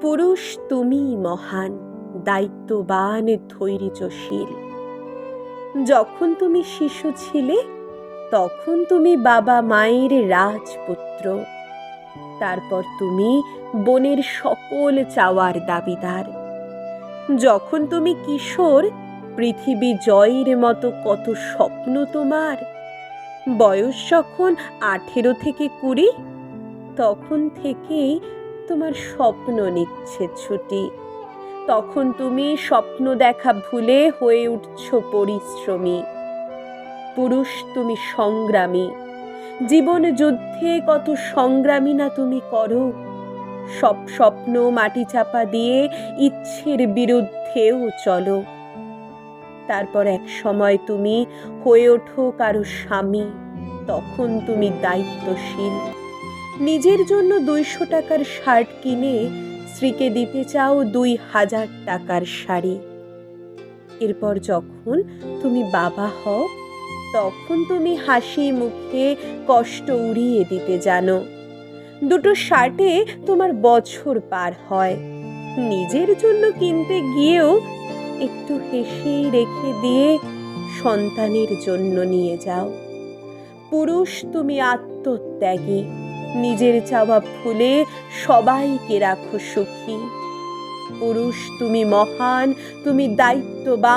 পুরুষ তুমি মহান, দায়িত্ববান, ধৈর্যশীল। যখন তুমি শিশু ছিলে, তখন তুমি বাবা মায়ের রাজপুত্র। তারপর তুমি বনের সকল চাওয়ার দাবিদার। যখন তুমি কিশোর, পৃথিবী জয়ের মতো কত স্বপ্ন তোমার। বয়স যখন আঠেরো থেকে কুড়ি, তখন থেকেই তোমার স্বপ্ন নিচ্ছে ছুটি। তখন তুমি স্বপ্ন দেখা ভুলে হয়ে উঠছ পরিশ্রমী। পুরুষ তুমি সংগ্রামী। জীবন যুদ্ধে কত সংগ্রামী না তুমি করো। সব স্বপ্ন মাটি চাপা দিয়ে ইচ্ছের বিরুদ্ধেও চলো। তারপর এক সময় তুমি হয়ে ওঠো কারও স্বামী। তখন তুমি দায়িত্বশীল। নিজের জন্য দুইশো টাকার শার্ট কিনে স্ত্রীকে দিতে চাও দুই হাজার টাকার শাড়ি। এরপর যখন তুমি বাবা হও, তখন তুমি হাসি মুখে কষ্ট উড়িয়ে দিতে জানো। দুটো শার্টে তোমার বছর পার হয়। নিজের জন্য কিনতে গিয়েও একটু হেসেই রেখে দিয়ে সন্তানের জন্য নিয়ে যাও। পুরুষ তুমি আত্মত্যাগী। নিজের চাওয়া ফুলে সবাইকে রাখো সুখী। পুরুষ তুমি মহান তুমি দায়িত্ববান।